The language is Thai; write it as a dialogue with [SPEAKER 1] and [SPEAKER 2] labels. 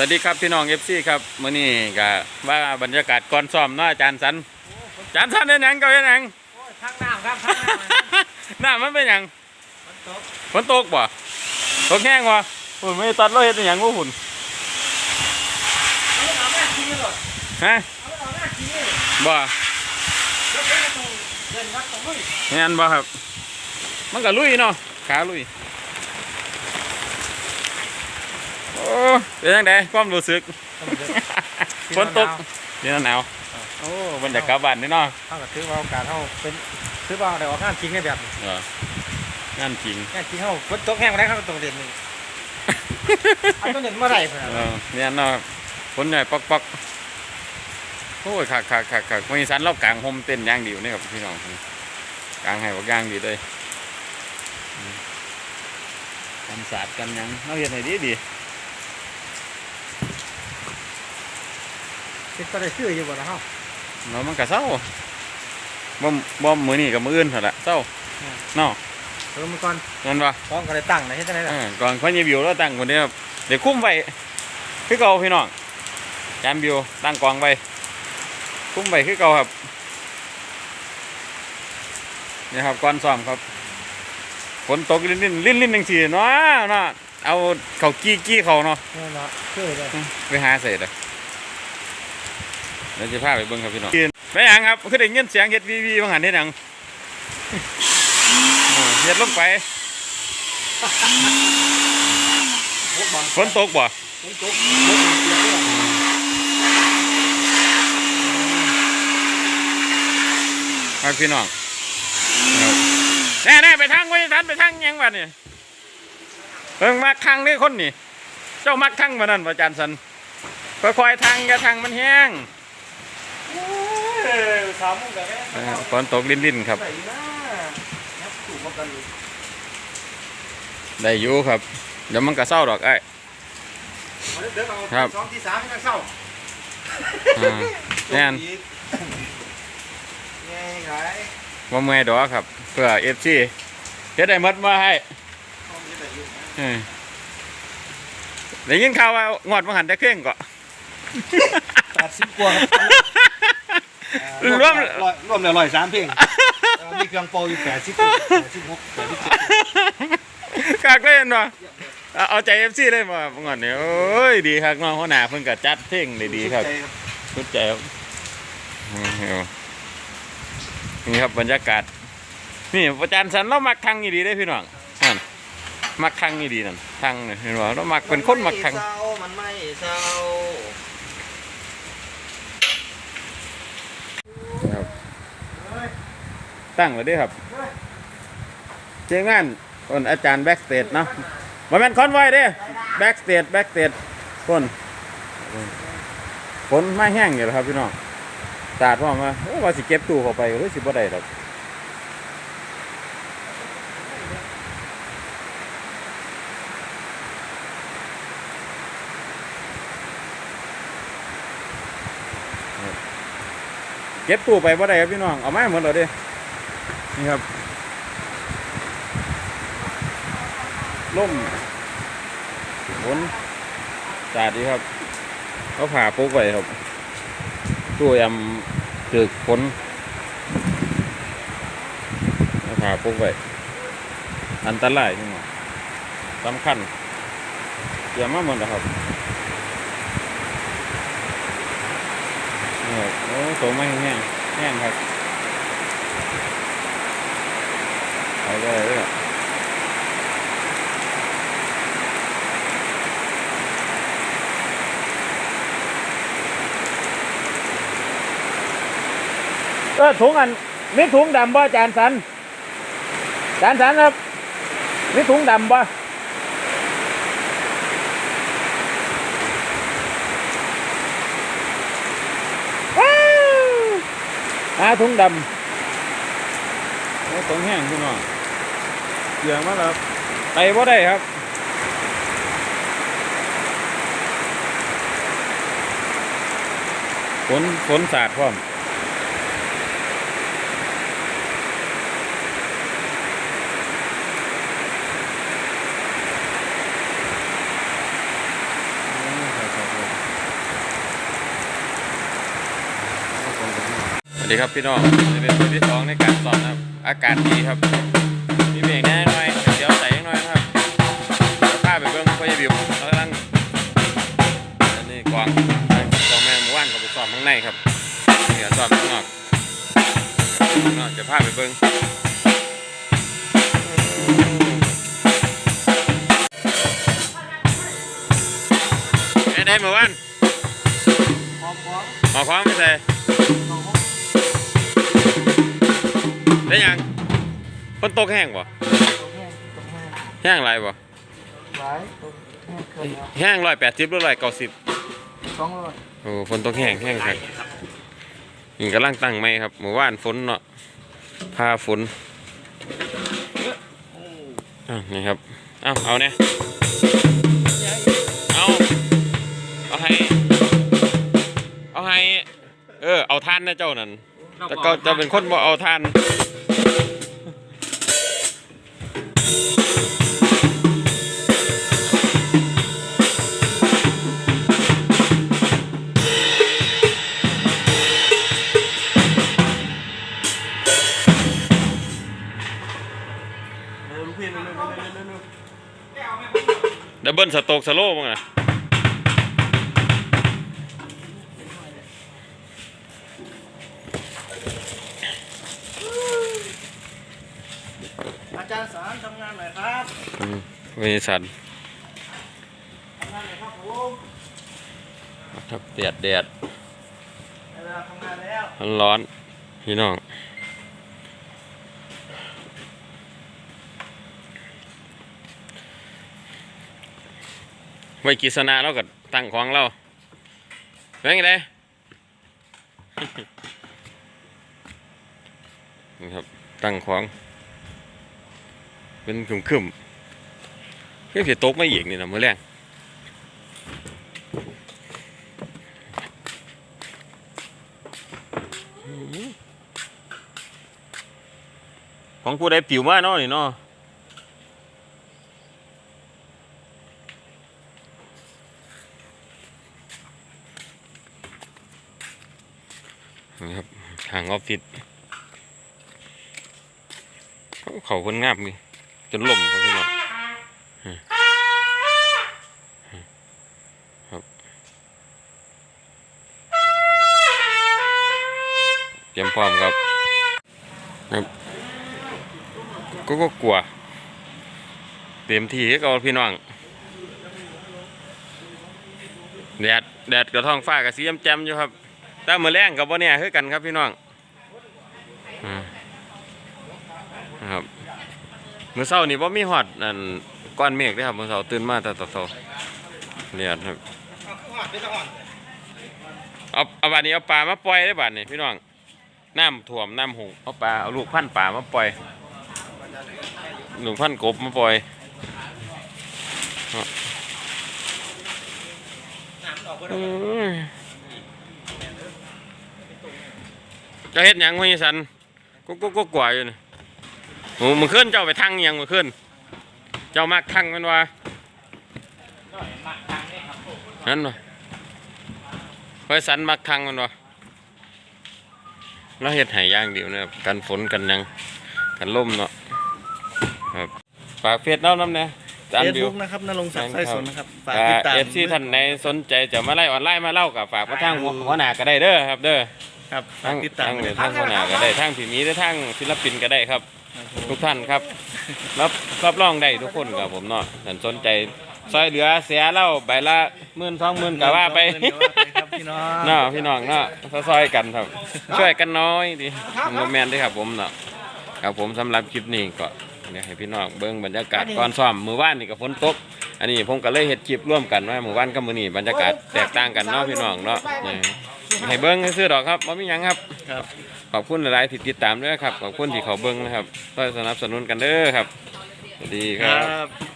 [SPEAKER 1] สวัสดีครับพี่น้องเอฟซีครับมื้อนี้ก็ว่าบรรยากาศก่อนซ้อมเนาะอาจารย์สันอาจารย์สันเป็นหยังก็เป็นหยัง
[SPEAKER 2] โอ้ยทางน้ำครับทางน้ำ
[SPEAKER 1] น้ำมันเป็นหยัง
[SPEAKER 2] มันตก
[SPEAKER 1] ฝนตกบ่ตกแห้งบ่ฝุ่นไม่ตัดเราเฮ็ดเป็นหยังบ่ฝุ่น
[SPEAKER 2] เอาเอาหน้าขี้เลย
[SPEAKER 1] ฮะ
[SPEAKER 2] เอาเอาหน้าขี้เลย
[SPEAKER 1] บ่
[SPEAKER 2] เดี๋ยวเดี๋ยวต้องเดินวัดตรงนู้น
[SPEAKER 1] แม่นบ่ครับ มันก็ลุยเนาะขาลุยโอ้ เป็นจังไดความรู้สึกฝนตกเดี๋ยวหนาวโอ้บรรยากาศบ้านนี่เนาะ
[SPEAKER 2] เท่ากับถือว่าโอกาสเท่าเป็นถือว่าได้ออกงานจริงในแบบนี้
[SPEAKER 1] เอองานจริง
[SPEAKER 2] งานจริงเท่าฝนตกแห้งมาได้เข้าตรงเด่นหนึ่งเอาต้องเด่นเมื่อไหร่เพื่อน
[SPEAKER 1] เออเนี่ยเนาะฝนใหญ่ปอกปอกโอ้ยคักคักคักคักวันนี้สันเรากลางโฮมเต้นอย่างดีอยู่นี่ครับพี่น้องกลางให้บักอย่างดีเลยอืมทำศาสตร์กันหยังเราเห็นให้ดีดี
[SPEAKER 2] เป็นตัวได้ชื่ออยู่บ่นะเฮา
[SPEAKER 1] เรามันก็เศร้าบ่มบ่มมือนี่กับมืออื่นเท่าละเศร้าเนาะ
[SPEAKER 2] เพิ่มมาก่อน
[SPEAKER 1] นั่นปะ
[SPEAKER 2] ฟ้องก็ได้ตั้งนะเฮ็ดจังได๋ล่ะ
[SPEAKER 1] เออก่อนเขาจะบิวเราตั้งคนนี้ครับเดี๋ยวคุ้มไว้คือเก่าพี่น้องจานบิวตั้งกองไว้คุ้มไว้คือเก่าครับนี่ครับก่อนซ้อมครับฝนตกลิ้นลิ้นลิ้นลิ้นหนึ่งทีเนาะเนาะเอาเขากี้กี้เขาเนาะ
[SPEAKER 2] นี่นเนาะชื่อเลย
[SPEAKER 1] ไปหาเสร็จเลย เดี๋ยวจะพาไปเบิ่งครับพี่น้องไม่หยังครับคือได้ยินเสียงเฮ็ดวีวีบางหันเฮ็ดหยังเออเฮ็ดลงไปฝนตกบ่
[SPEAKER 2] ฝนตกฝนเปียกเลย
[SPEAKER 1] ครับพี่น้องครับแน่แน่ๆไปทางไว้ทันไปทางหยังวะเนี่ยเพิ่งมักทางนี่คนนี่ เจ้ามักทางมานั่นว่าอาจารย์สันค่อยๆทางอย่าทางมันแห้ง
[SPEAKER 2] เออ สามโมงกันแม่
[SPEAKER 1] เออฝนตกลิ้นๆครับ
[SPEAKER 2] ไหนนะนับถูกมากันอยู่
[SPEAKER 1] ได้อยู่ครับ เดี๋ยวมันก็เศร้าดอกไอ้
[SPEAKER 2] เอาเดี๋ยวเอา
[SPEAKER 1] ครับ
[SPEAKER 2] สองที่สามให้นักเศร้า
[SPEAKER 1] อ่าแน่น
[SPEAKER 2] ไงขาย
[SPEAKER 1] ว่าเมื่อยดอกครับ เพื่อเอฟซีเฮ็ดได้หมดมาให้
[SPEAKER 2] ห้องนี้แต่อยู่
[SPEAKER 1] เออได้ยินข่าวว่างวดมังหันได้เครื่องก็
[SPEAKER 2] แปดสิบกว่าค รับ
[SPEAKER 1] รวม
[SPEAKER 2] ร้อยรวมแล้วร้อยสามเพลงเออมีเครื่องโปรอยู่แปดสิบแปดสิบหกแปดสิบเจ็ด
[SPEAKER 1] กากเล่นว่ะเอาเอาใจเอฟซีเลยมางอนเนี่ยโอ้ยดีครับน้องหัวหน้าเพิ่งก็จัดเพลงได้ดีครับสุดใจครับนี่ครับนี่ครับบรรยากาศนี่อาจารย์สันเรามักทางอีดีได้อพี่น้องนั่นมักทางอีดีนั่นทางนี่เห็นว่าเรามักเป็นคนมักทาง
[SPEAKER 2] เศร้ามันไม่เศร้า
[SPEAKER 1] ครับ ตั้งเลยด้วยครับเจ้างานคนอาจารย์แบ็กสเตจเนาะมาแม่นคอนไว้เด้แบ็กสเตจแบ็กสเตจคนฝนไม่แห้งอยู่แล้วครับพี่น้องตาดพ่อมาว่าสิเก็บตู้เข้าไปหรือสิบ่ได้ดอกเก็บตู้ไปบ่ได้ครับพี่น้อง เอาไม้หมดเลยด้ นี่ครับล่มฝนตาดดีครับเขาผ่าปุ๊กไว้ครับตู้ยำตึกฝนเขาผ่าปุ๊กไว้อันตรายพี่น้องสำคัญเตรียมมาหมดแล้วครับนี่ครับโอ้โตไม่แห้งแห้งครับ ไปเลยเด้อเออถุงอันมีถุงดำบ่จานสันจานสันครับมีถุงดำบ่ว้าวหาถุงดำ ต้องแห้งพี่น้องเกี่ยมาแล้วไปว่าได้ครับฝนฝนสาดพร้อมสวัสดีครับพี่น้องจะเป็นตัวที่สองในการสอนนะครับ อากาศดีครับ มีเบรกแน่หน่อยเดี๋ยวใส่หน่อยครับเดี๋ยวพาไปเบิ้งพ่อใหญ่บิวกำลังอันนี้กวางกวางแม่เมื่อวานก็ไปสอนข้างในครับนี่สอนข้างนอกข้างนอกจะพาไปเบิ้งเอ้ยได้เมื่อวาน
[SPEAKER 2] พร้อมพร้อม
[SPEAKER 1] หอความไม่ใส่ ได้ยังฝนตกแห้งบ่
[SPEAKER 2] ตรงแห้งตรงแห้ง
[SPEAKER 1] แห้งไรบ่
[SPEAKER 2] หลายตรงแห้งเกินแล้ว
[SPEAKER 1] แห้งร้อยแปดสิบหรือร้อยเก้าสิบ
[SPEAKER 2] สองร้อย
[SPEAKER 1] โอ้ฝนตกแห้งแห้งครับนี่กำลังตั้งไม้ครับเมื่อวานฝนเนาะพาฝนอะนี่ครับเอาเอาเนี่ยเอาเอาให้เอาให้เออเอาท่านนะเจ้านั่นแต่ก็จะเป็นคนบ่เอาท่าน ดับเบิลสโตกสโลว์มั้งนะา
[SPEAKER 2] จารย์สารทำงานหน่อยครับ
[SPEAKER 1] อืมวิสัน
[SPEAKER 2] ทำงานหน่อยครับผม
[SPEAKER 1] ครับแดดแดด
[SPEAKER 2] เวลาทำงานแล้ว
[SPEAKER 1] ร้อนร้อนพี่น้องไว้กิษณาเราก็ตั้งของเราเป็นไงเด้นี่ครับตั้งของ เป็นขึ้มขึ้มๆเพื่อจะตกไม่อีกนี่นะมื่อแรงของผู้ใดปิวมาเนาะนี่เนาะนี่ครับทางออฟฟิศเขาเขาคนงามนี่ จนล่มครับพี่น้องครับเตรียมพร้อมครับก็ก็กลัว เต็มที่ก็พี่น้องแดดแดดกับท้องฟ้ากับสีแจ่มๆอยู่ครับแต่เมือแรงกับว่าเนี่ยคือกันครับพี่น้องอืมนะครับ มือเศร้านี่ว่ามีหอดนั่นก้อนเมฆเด้อครับมือเศร้าตื่นมาแต่ตอนเช้าเนี่ยครับเอาเอาบาดนี้เอาปลามาปล่อยได้บาดนี้พี่น้องน้ำท่วมน้ำหงเอาปลาเอาลูกพันปลามาปล่อยหนึ่งพันกบมาปล่อยจะเฮ็ดหยังวะนี่สันก็ก็ก็กว่าอยู่นี่ โอ้มึงขึ้นเจ้าไปทั้งหยังมึงขึ้น เจ้ามักทั้งมันวะนั่นวะไว้สันมักทั้งมันวะแล้วเฮ็ดให้อย่างเดียวนะครับกันฝนกันหยังกันลมเนาะครับฝากเฟซเล่าน้ำเนี่ยจาน
[SPEAKER 2] เฟซ
[SPEAKER 1] บิว
[SPEAKER 2] บุ๊กนะครับนรงศักดิ์สร้อยสนนะครับฝาก
[SPEAKER 1] ถ้า
[SPEAKER 2] ติดตาม
[SPEAKER 1] เอฟซีท่านไหนสนใจจะมาไล่ออนไลน์มาเล่ากับฝากมาทางหัวหัวหน้าก็ได้เด้อครับเด้อ
[SPEAKER 2] ครับฝา
[SPEAKER 1] ทั้
[SPEAKER 2] ก
[SPEAKER 1] ง
[SPEAKER 2] ติดตาม
[SPEAKER 1] ทั้ง
[SPEAKER 2] เลย
[SPEAKER 1] ทางหัวหน้าก็ได้ทั้งผีมีได้ทั้งศิลปินก็ได้ครับ ทุกท่านครับ รับรับรองได้ทุกคนครับผมเนาะท่านสนใจซอยเหลือเสียเล่าใบละหมื่นสองหมื่นก็ว่าไป
[SPEAKER 2] เดี๋ยวว่าไปครับพี่น้อง
[SPEAKER 1] เนาะพี่น้องเนาะซอยๆกันครับ ช่วยกันน้อยดิโมแมนเด้วยครับผมเนาะครับผมสำหรับคลิปนี้ก็เดี๋ยวให้พี่น้องเบิ่งบรรยากาศก่อนซ้อมมือว่านนี่ก็ฝนตก อันนี้ผมก็เลยเฮ็ดคลิปร่วมกันว่ามือว่านกับมือนี้บรรยากาศแตกต่างกันเนาะพี่น้องเนาะนี่ให้เบิ่งซื่อๆดอกครับบ่มีหยังครับ
[SPEAKER 2] ครับ
[SPEAKER 1] ขอบคุณหลายๆที่ติดตามด้วยครับ ขอบคุณที่เขาเบิ้งนะครับต้อนสนับสนุนกันเด้อครับสวัสดีครั
[SPEAKER 2] รับบ